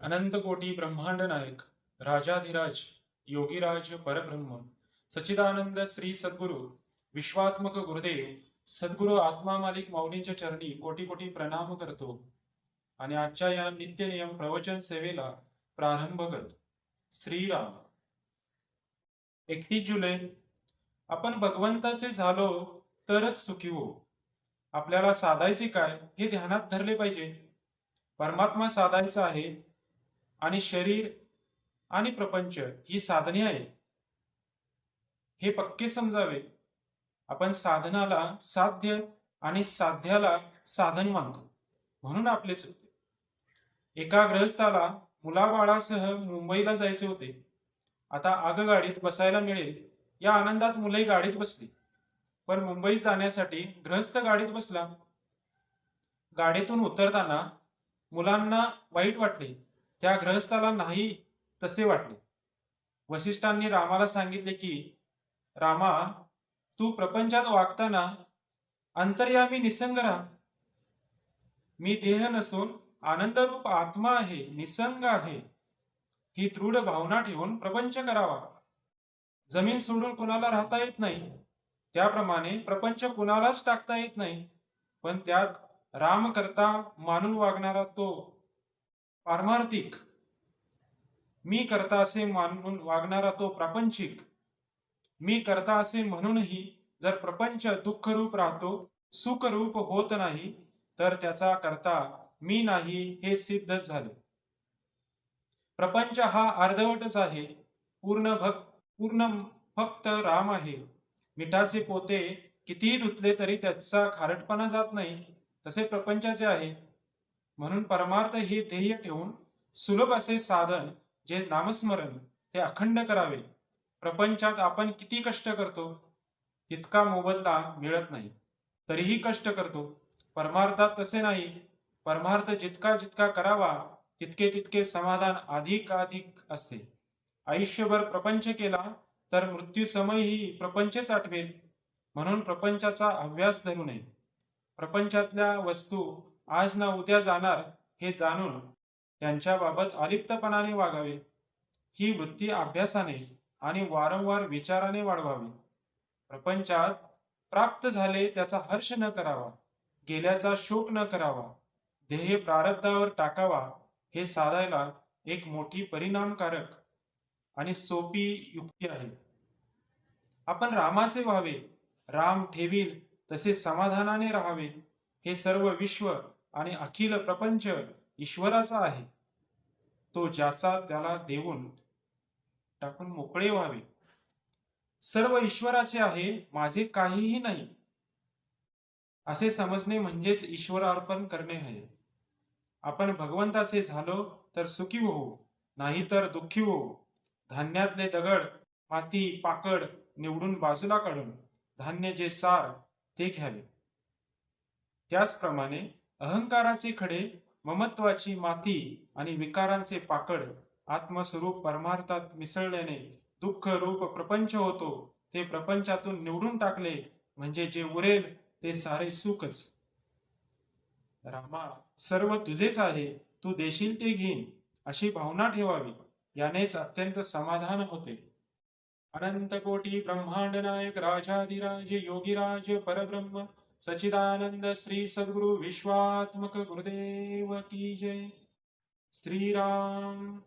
अनंत कोटी ब्रह्मांड नायक राजाधिराज योगीराज परब्रह्म सचिदानंद श्री सद्गुरु विश्वात्मक गुरुदेव सद्गुरु आत्मा मालिक माऊलींच्या चरणी कोटी कोटी प्रणाम करतो आणि आजच्या या नित्य नियम प्रवचन सेवेला प्रारंभ करतो. श्रीराम. एकतीस जुलै. आपण भगवंताचे झालो तरच सुखी हो आपल्याला साधायचे काय हे ध्यानात धरले पाहिजे. परमात्मा साधायचा आहे आणि शरीर आणि प्रपंच ही साधने आहे हे पक्के समजावे. आपण साधनाला साध्य आणि साध्याला साधन मानतो. म्हणून आपलेच होते एका ग्रहस्थाला मुलाबाळासह मुंबईला जायचे होते. आता आगगाडीत बसायला मिळेल. या आनंदात मुले गाडीत बसली. पण मुंबईत जाण्यासाठी ग्रहस्थ गाडीत बसला. गाडीतून उतरताना मुलांना वाईट वाटले. त्या ग्रहस्थाला नाही तसे वाटले. वशिष्ठांनी रामाला सांगितले की रामा तू प्रपंचात वागताना अंतर्यामी निसंग राहा. मी देह नसून आनंदरूप आत्मा आहे निसंग आहे. ही दृढ भावना ठेवून प्रपंच करावा. जमीन सोडून कुणाला राहता येत नाही. त्याप्रमाणे प्रपंच कुणालाच टाकता येत नाही. पण त्यात राम करता मानून वागणारा तो पारमार्थिक. मी करता असे मानून वागणारा तो प्रापंचिक. मी करता असे म्हणूनही जर प्रपंच दुःखरूप राहतो सुखरूप होत नाही तर त्याचा करता मी नाही हे सिद्ध झाले. प्रपंच हा अर्धवटच आहे. पूर्ण भक्त पूर्ण फक्त राम आहे. मिठाचे पोते कितीही धुतले तरी त्याचा खारटपणा जात नाही. तसे प्रपंचाचे आहे. म्हणून परमार्थ हे ध्येय ठेवून सुलभ असे साधन जे नामस्मरण ते अखंड करावे. प्रपंचात आपण किती कष्ट करतो तितका मोबदला मिळत नाही. तरीही कष्ट करतो. परमार्थात तसे नाही. परमार्थ जितका जितका करावा तितके तितके समाधान अधिक अधिक असते. आयुष्यभर प्रपंच केला तर मृत्यू समयही प्रपंचच आठवेल. म्हणून प्रपंचाचा अभ्यास धरू नये. प्रपंचातल्या वस्तू आज ना उद्या जाणार हे जाणून त्यांच्या बाबत अलिप्तपणाने वागावे. ही वृत्ती अभ्यासाने आणि वारंवार विचाराने वाढवावी. प्रपंचात प्राप्त झाले त्याचा हर्ष न करावा गेल्याचा शोक न करावा ध्येय प्रारब्धावर टाकावा हे साधायला एक मोठी परिणामकारक आणि सोपी युक्ती आहे. आपण रामाचे व्हावे राम ठेवील तसे समाधानाने राहावे हे सर्व विश्व आणि अखिल प्रपंच ईश्वराचा आहे. तो ज्याचा त्याला देऊन टाकून मोकळे व्हावे. सर्व ईश्वराचे आहे माझे काहीही नाही. असे समजणे म्हणजेच ईश्वर अर्पण करणे आहे. आपण भगवंताचे झालो तर सुखी होऊ नाही तर दुःखी होऊ. धान्यातले दगड माती पाकड निवडून बाजूला काढून धान्य जे सार ते घ्यावे. त्याचप्रमाणे अहंकाराचे खडे ममत्वाची माती आणि विकारांचे पाकड आत्मस्वरूप परमार्थात मिसळल्याने दुःख रूप प्रपंच होतो. ते प्रपंचातून निवडून टाकले. म्हणजे जे उरेल ते सारे सुखच. रामा सर्व तुझेच आहे. तू देशील ते घेईन. अशी भावना ठेवावी. यानेच अत्यंत समाधान होते. अनंत कोटी ब्रह्मांड नायक राजाधिराज योगीराज परब्रह्म सचिदानंद श्री सद्गुरु विश्वात्मक गुरुदेव की जय। श्रीराम।